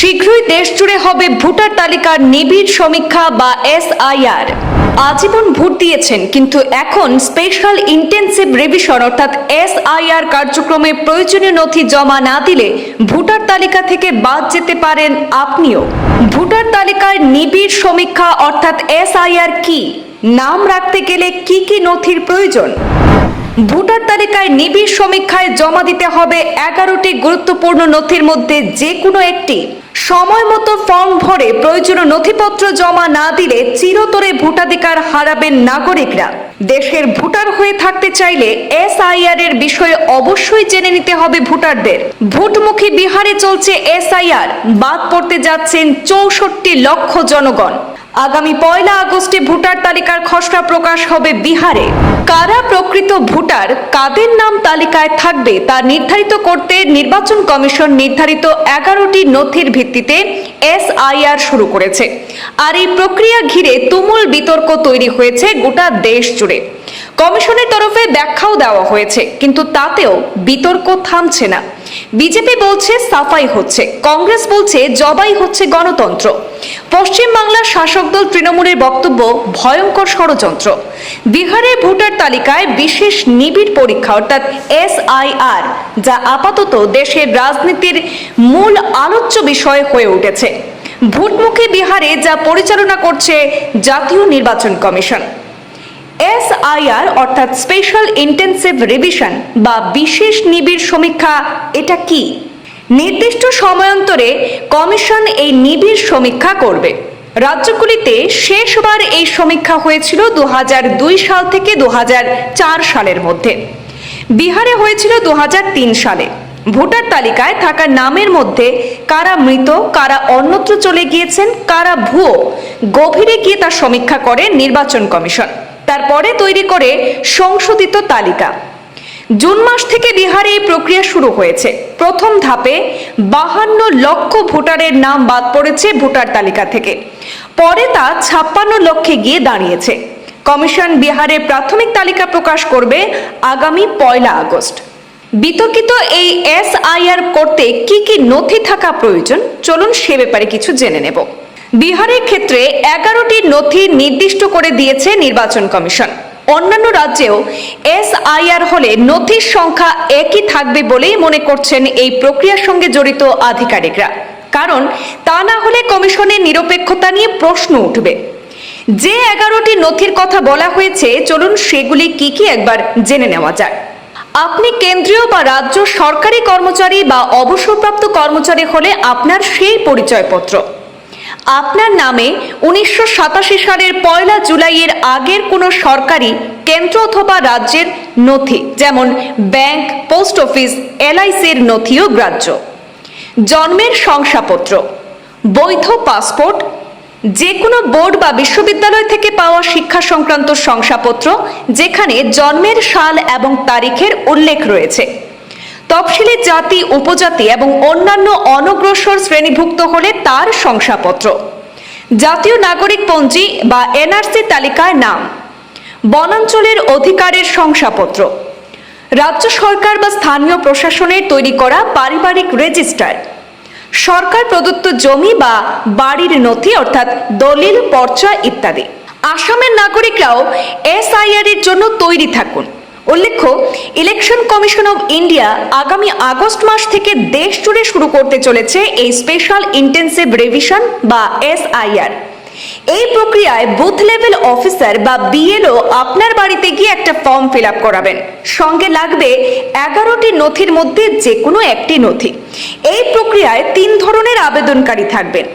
শীঘ্রই দেশ জুড়ে হবে ভোটার তালিকার নিবিড় সমীক্ষা বা এস এসআইআর। আজীবন ভোট দিয়েছেন, কিন্তু এখন স্পেশাল ইন্টেন্সিভ রিভিশন অর্থাৎ এস এসআইআর কার্যক্রমে প্রয়োজনীয় নথি জমা না দিলে ভোটার তালিকা থেকে বাদ যেতে পারেন আপনিও। ভোটার তালিকার নিবিড় সমীক্ষা অর্থাৎ এস এসআইআর কি? নাম রাখতে গেলে কি কি নথির প্রয়োজন? ভোটার তালিকায় নিবিড় সমীক্ষায় জমা দিতে হবে এগারোটি গুরুত্বপূর্ণ নথির মধ্যে যে কোনো একটি। সময় মতো ফর্ম ভরে প্রয়োজনীয় নথিপত্র জমা না দিলে চিরতরে ভোটাধিকার হারাবেন নাগরিকরা। দেশের ভোটার হয়ে থাকতে চাইলে এসআইআর এর বিষয়ে অবশ্যই জেনে নিতে হবে ভোটারদের। ভোটমুখী বিহারে চলছে এসআইআর, বাদ পড়তে যাচ্ছেন চৌষট্টি লক্ষ জনগণ। আগামী পয়লা আগস্টে ভোটার তালিকার খসড়া প্রকাশ হবে বিহারে। কারা প্রকৃত ভোটার, কাদের নাম তালিকায় থাকবে তা নির্ধারিত করতে নির্বাচন কমিশন নির্ধারিত এগারোটি নথির ভিত্তিতে এসআইআর শুরু করেছে। আর এই প্রক্রিয়া ঘিরে তুমুল বিতর্ক তৈরি হয়েছে গোটা দেশ জুড়ে। কমিশনের তরফে ব্যাখ্যাও দেওয়া হয়েছে, কিন্তু তাতেও বিতর্ক থামছে না। বিজেপি বলছে সাফাই হচ্ছে, কংগ্রেস বলছে জবাই হচ্ছে গণতন্ত্র। পশ্চিমবাংলার শাসক দল তৃণমূলের বক্তব্য ভয়ঙ্কর ষড়যন্ত্র। বিহারের ভোটার তালিকায় বিশেষ নিবিড় পরীক্ষা, অর্থাৎ এসআইআর, যা আপাতত দেশের রাজনীতির মূল আলোচ্য বিষয় হয়ে উঠেছে। ভোটমুখী বিহারে যা পরিচালনা করছে জাতীয় নির্বাচন কমিশন। এসআইআর, অর্থাৎ স্পেশাল ইন্টেন্সিভ রিভিশন বা বিশেষ নিবিড় সমীক্ষা, এটা কি? নির্দিষ্ট সময়ান্তরে কমিশন এই নিবিড় সমীক্ষা করবে। রাজ্যগুলিতে শেষবার এই সমীক্ষা হয়েছিল দু হাজার দুই সাল থেকে দুহাজার চার সালের মধ্যে। বিহারে হয়েছিল দু হাজার তিন সালে। ভোটার তালিকায় থাকা নামের মধ্যে কারা মৃত, কারা অন্যত্র চলে গিয়েছেন, কারা ভুয়ো, গভীরে গিয়ে তা সমীক্ষা করে নির্বাচন কমিশন। তারপরে তৈরি করে সংশোধিত তালিকা। জুন মাস থেকে বিহারে এই প্রক্রিয়া শুরু হয়েছে। প্রথম ধাপে বাহান্ন লক্ষ ভোটারের নাম বাদ পড়েছে ভোটার তালিকা থেকে। পরে তা ছাপ্পান্ন লক্ষে গিয়ে দাঁড়িয়েছে। কমিশন বিহারের প্রাথমিক তালিকা প্রকাশ করবে আগামী পয়লা আগস্ট। বিতর্কিত এই এসআইআর করতে কি কি নথি থাকা প্রয়োজন? চলুন সে ব্যাপারে কিছু জেনে নেব। বিহারের ক্ষেত্রে এগারোটি নথি নির্দিষ্ট করে দিয়েছে নির্বাচন কমিশন। অন্যান্য রাজ্যেও এসআইআর হলে নথির সংখ্যা একই থাকবে বলেই মনে করছেন এই প্রক্রিয়ার সঙ্গে জড়িত আধিকারিকরা। কারণ তা না হলে কমিশনের নিরপেক্ষতা নিয়ে প্রশ্ন উঠবে। যে এগারোটি নথির কথা বলা হয়েছে, চলুন সেগুলি কি কি একবার জেনে নেওয়া যাক। আপনি কেন্দ্রীয় বা রাজ্য সরকারি কর্মচারী বা অবসরপ্রাপ্ত কর্মচারী হলে আপনার সেই পরিচয়পত্র। আপনার নামে উনিশশো সাতাশি সালের পয়লা জুলাইয়ের আগের কোনো সরকারি কেন্দ্র অথবা রাজ্যের নথি, যেমন ব্যাংক, পোস্ট অফিস এলআইসির নথিও গ্রাহ্য। জন্মের শংসাপত্র, বৈধ পাসপোর্ট যে কোনো বোর্ড বা বিশ্ববিদ্যালয় থেকে পাওয়া শিক্ষা সংক্রান্ত শংসাপত্র, যেখানে জন্মের সাল এবং তারিখের উল্লেখ রয়েছে। তফসিলি জাতি, উপজাতি এবং অন্যান্য অনগ্রসর শ্রেণীভুক্ত হলে তার শংসাপত্র। জাতীয় নাগরিক পঞ্জি বা এনআরসি তালিকায় নাম। বনাঞ্চলের অধিকারের শংসাপত্র। রাজ্য সরকার বা স্থানীয় প্রশাসনের তৈরি করা পারিবারিক রেজিস্টার। সরকার প্রদত্ত জমি বা বাড়ির নথি অর্থাৎ দলিল, পর্চা ইত্যাদি। আসামের নাগরিকরাও এসআইআর এর জন্য তৈরি থাকুন। উল্লেখ্য ইলেকশন কমিশন অব ইন্ডিয়া আগামী আগস্ট মাস থেকে দেশ জুড়ে শুরু করতে চলেছে এই স্পেশাল ইন্টেন্সিভ রিভিশন বা এসআইআর এই প্রক্রিয়ায় বুথ লেভেল অফিসার বা বিএলও আপনার বাড়িতে গিয়ে একটা ফর্ম ফিল আপ করাবেন। সঙ্গে লাগবে এগারোটি নথির মধ্যে যে কোনো একটি নথি। এই প্রক্রিয়ায় তিন ধরনের আবেদনকারী থাকবেন।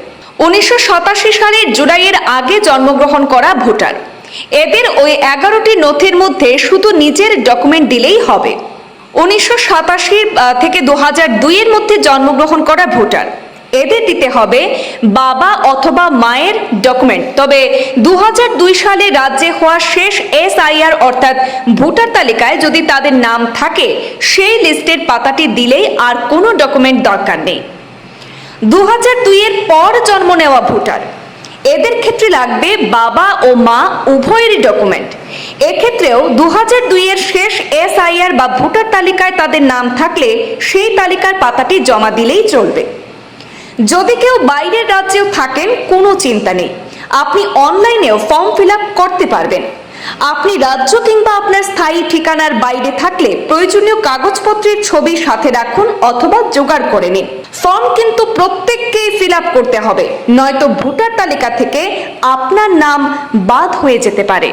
উনিশশো সাতাশি সালের জুলাইয়ের আগে জন্মগ্রহণ করা ভোটার। এদের ওই এগারোটি নথির মধ্যে শুধু নিজের ডকুমেন্ট দিলেই হবে। উনিশশো সাতাশি থেকে দু হাজার দুইয়ের মধ্যে জন্মগ্রহণ করা ভোটার। এদের দিতে হবে বাবা অথবা মায়ের ডকুমেন্ট তবে দু সালে রাজ্যে হওয়া শেষ এস এসআইআর অর্থাৎ ভোটার তালিকায় যদি তাদের নাম থাকে, সেই লিস্টের পাতাটি দিলেই আর কোনো ডকুমেন্ট দরকার নেই। দু হাজার দুইয়ের পর জন্ম নেওয়া ভোটার। এদের ক্ষেত্রে লাগবে বাবা ও মা উভয়েরই ডকুমেন্ট এক্ষেত্রেও দু হাজার দুইয়ের শেষ এসআইআর বা ভোটার তালিকায় তাদের নাম থাকলে সেই তালিকার পাতাটি জমা দিলেই চলবে। যদি কেউ বাইরের রাজ্যেও থাকেন, কোনো চিন্তা নেই। আপনি অনলাইনেও ফর্ম ফিল করতে পারবেন। আপনি রাজ্য কিংবা আপনার স্থায়ী ঠিকানার বাইরে থাকলে প্রয়োজনীয় কাগজপত্রের ছবি সাথে রাখুন অথবা জোগাড় করে নিন। ফর্ম কিন্তু প্রত্যেককেই ফিল আপ করতে হবে, নয়তো ভোটার তালিকা থেকে আপনার নাম বাদ হয়ে যেতে পারে।